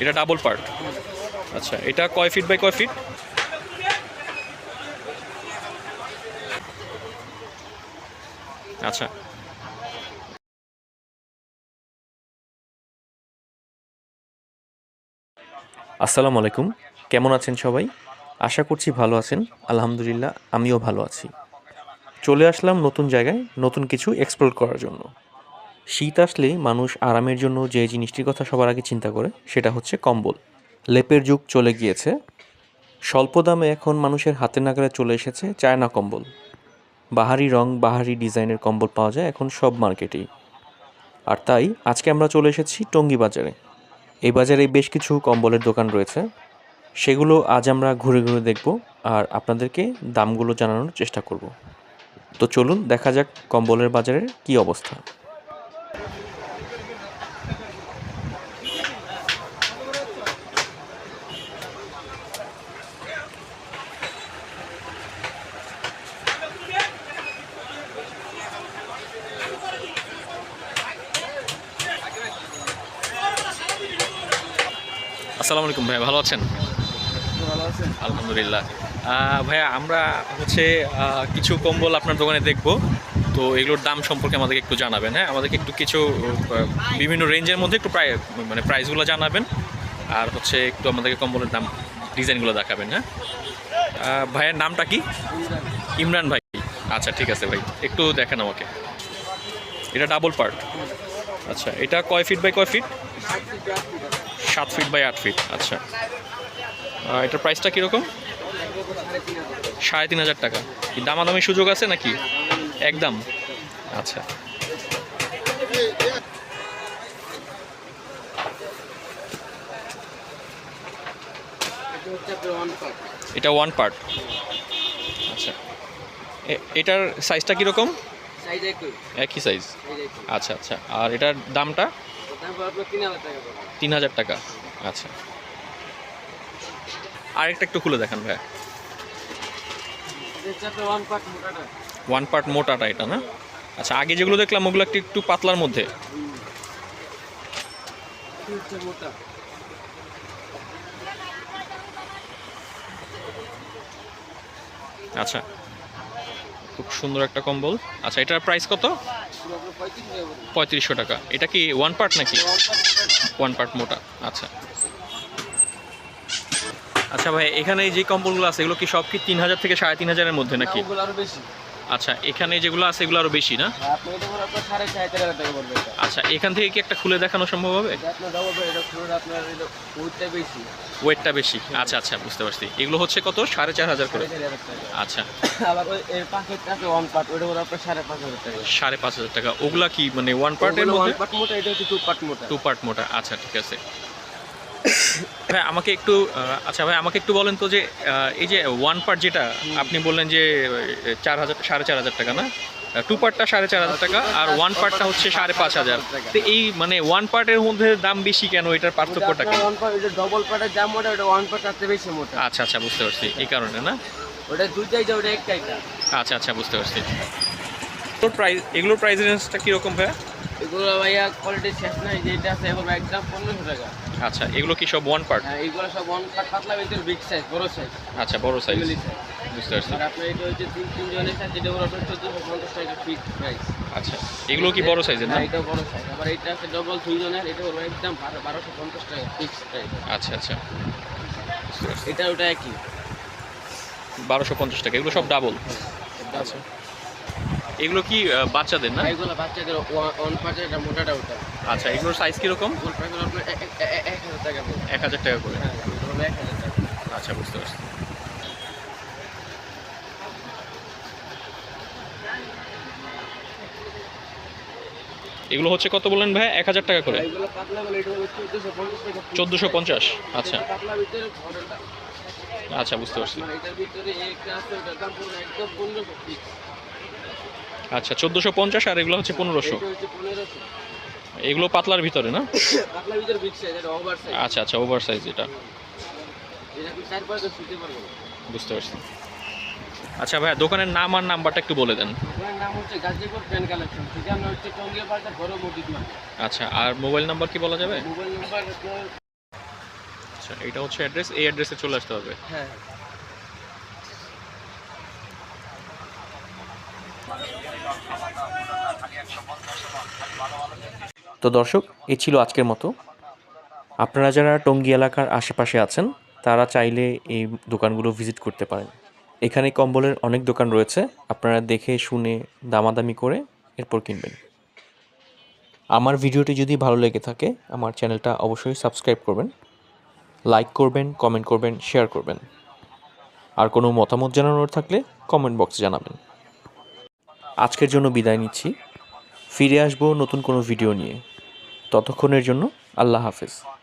এটা double part আচ্ছা এটা কয় ফিট বাই কয় ফিট আচ্ছা। আসসালামু আলাইকুম। কেমন আছেন সবাই? আশা করছি ভালো আছেন। আলহামদুলিল্লাহ, আমিও ভালো আছি। চলে আসলাম নতুন জায়গায় নতুন কিছু এক্সপ্লোর করার জন্য। শীত আসলেই মানুষ আরামের জন্য যে জিনিসটির কথা সবার আগে চিন্তা করে, সেটা হচ্ছে কম্বল। লেপের যুগ চলে গিয়েছে। স্বল্প দামে এখন মানুষের হাতে নাগালে চলে এসেছে চায়না কম্বল। বাহারি রং, বাহারি ডিজাইনের কম্বল পাওয়া যায় এখন সব মার্কেটেই। আর তাই আজকে আমরা চলে এসেছি টঙ্গী বাজারে। এই বাজারে বেশ কিছু কম্বলের দোকান রয়েছে। সেগুলো আজ আমরা ঘুরে ঘুরে দেখব আর আপনাদেরকে দামগুলো জানানোর চেষ্টা করব। তো চলুন দেখা যাক কম্বলের বাজারের কি অবস্থা। আসসালামু আলাইকুম ভাইয়া, ভালো আছেন? ভালো আছেন আলহামদুলিল্লাহ ভাইয়া, আমরা হচ্ছে কিছু কম্বল আপনার দোকানে দেখব। তো এগুলোর দাম সম্পর্কে আমাদেরকে একটু জানাবেন হ্যাঁ? আমাদেরকে একটু কিছু বিভিন্ন রেঞ্জের মধ্যে একটু প্রায় মানে প্রাইসগুলো জানাবেন। আর হচ্ছে একটু আমাদেরকে কম্বলের দাম ডিজাইনগুলো দেখাবেন হ্যাঁ? ভাইয়ের নামটা কি? ইমরান ভাই। আচ্ছা ঠিক আছে ভাই, একটু দেখেন আমাকে। এটা ডাবল পার্ট আচ্ছা এটা কয় ফিট বাই কয় ফিট সাত ফিট বাই আট ফিট আচ্ছা। এটার প্রাইসটা কীরকম? সাড়ে তিন হাজার টাকা। কি দামাদামি সুযোগ আছে নাকি? একদম। আচ্ছা। এটা ওয়ান পার্ট আচ্ছা। এটার সাইজটা কীরকম? একই। সাইজ আচ্ছা আচ্ছা। আর এটার দামটা? তিন হাজার টাকা আচ্ছা। আরেকটা একটু খুলে দেখান ভাইয়া ওয়ান পার্ট মোটাটা এটা না? আচ্ছা আগে যেগুলো দেখলাম ওগুলো একটু একটু পাতলার মধ্যে। আচ্ছা। খুব সুন্দর একটা কম্বল। আচ্ছা এটার প্রাইস কত? পঁয়ত্রিশশো টাকা। এটা কি ওয়ান পার্ট নাকি? ওয়ান পার্ট মোটা। আচ্ছা। আচ্ছা ভাই, এখানে যে কম্বলগুলো আছে, এগুলো কি সব কি তিন হাজার থেকে সাড়ে তিন হাজারের মধ্যে নাকি? বেশি। আচ্ছা এখানে যেগুলো আছে এগুলো আরও বেশি না? এটা আচ্ছা এখান থেকে কি একটা খুলে দেখানো সম্ভব হবে? ওয়েটটা বেশি। আচ্ছা আচ্ছা বুঝতে পারছি। এগুলো হচ্ছে কত? সাড়ে চার হাজার করে। আচ্ছা। আবার ওই এর ওয়ান পার্ট ওইটা আপনার সাড়ে পাঁচ হাজার টাকা। ওগুলা কি মানে ওয়ান পার্টের মধ্যে? পার্ট মোটা হচ্ছে টু পার্ট মোটা। টু পার্ট মোটা। আচ্ছা ঠিক আছে। ভাই আমাকে একটু আচ্ছা ভাই আমাকে একটু বলেন তো যে এই যে ওয়ান পার্ট যেটা আপনি বললেন যে চার হাজার সাড়ে চার হাজার টাকা না? টু পার্টটা সাড়ে চার হাজার টাকা আর ওয়ান পার্টটা হচ্ছে সাড়ে পাঁচ হাজার। তো এই মানে ওয়ান পার্টের মধ্যে দাম বেশি কেন? এটার পার্থক্যটা কি? ওয়ান পার্ট ওইটা ডবল পার্টের যা মোটা ওটা ওয়ান পার্ট তার বেশি মোটা। আচ্ছা আচ্ছা বুঝতে পারছি। এই কারণে না? ওটা দুইটাই যা ওটা একটাই আচ্ছা আচ্ছা বুঝতে পারছি। এগুলোর প্রাইস এগুলোর প্রাইস রেঞ্জটা কীরকম ভাইয়া? এগুলো ভাইয়া কোয়ালিটি শেষ নাই যেটা আছে এখন একদম পনেরোশো টাকা। আচ্ছা এগুলো কি সব ওয়ান পার্ট হ্যাঁ এইগুলো সব ওয়ান পার্ট পাতলা ভিতরে বিগ সাইজ বড় সাইজ আচ্ছা বড় সাইজ সাইজ বুঝতে পারছি। আর আপনার এটা হচ্ছে তিন তিনজনের সাইজ যেটা ওর আপনার চোদ্দশো পঞ্চাশ টাকা ফিক্স প্রাইস আচ্ছা এগুলো কি বড় সাইজের না? হ্যাঁ এটা বড় সাইজ আবার এটা আছে ডবল দুই জনের এটা হলো একদম বারো- বারোশো পঞ্চাশ টাকা ফিক্স প্রাইস আচ্ছা আচ্ছা। এটা ওটা একই। বারোশো পঞ্চাশ টাকা এগুলো সব ডাবল আচ্ছা। এগুলো কি বাচ্চাদের না? এগুলো বাচ্চাদের ওয়ান এটা মোটাটা ওটা। আচ্ছা এগুলোর সাইজ কীরকম? এক- হাজার টাকা করে। হ্যাঁ আচ্ছা বুঝতে পারছি। এগুলো হচ্ছে কত বললেন ভাই? এক হাজার টাকা করে। হলো চোদ্দশো পঞ্চাশ আচ্ছা। আচ্ছা বুঝতে পারছি। পিস। আচ্ছা চোদ্দোশো পঞ্চাশ আর এগুলো হচ্ছে হচ্ছে পনেরোশো। এগুলো পাতলার ভিতরে না? পাতলা ভিতরে বিগ সাইজ এটা ওভার সাইজ আচ্ছা আচ্ছা ওভার সাইজ এটা। এটা আপনি চার পাঁচ শুতে পারবেন। বুঝতে পারছি। আচ্ছা ভাইয়া দোকানের নাম আর নাম্বারটা একটু বলে দেন। দোকানের নাম হচ্ছে গাজীপুর পেন কালেকশন ঠিকানা হচ্ছে টঙ্গিয়া বাজার বড় মুদির আচ্ছা আর মোবাইল নাম্বার কি বলা যাবে? মোবাইল নাম্বার আচ্ছা এটা হচ্ছে অ্যাড্রেস এই অ্যাড্রেসে চলে আসতে হবে। হ্যাঁ। তো দর্শক, এ ছিল আজকের মতো। আপনারা যারা টঙ্গী এলাকার আশেপাশে আছেন, তারা চাইলে এই দোকানগুলো ভিজিট করতে পারেন। এখানে কম্বলের অনেক দোকান রয়েছে, আপনারা দেখে, শুনে, দামাদামি করে এরপর কিনবেন। আমার ভিডিওটি যদি ভালো লেগে থাকে, আমার চ্যানেলটা অবশ্যই সাবস্ক্রাইব করবেন, লাইক করবেন, কমেন্ট করবেন, শেয়ার করবেন। আর কোনো মতামত জানানোর থাকলে কমেন্ট বক্সে জানাবেন। আজকের জন্য বিদায় নিচ্ছি। ফিরে আসব নতুন কোনো ভিডিও নিয়ে। ততক্ষণের জন্য আল্লাহ হাফেজ।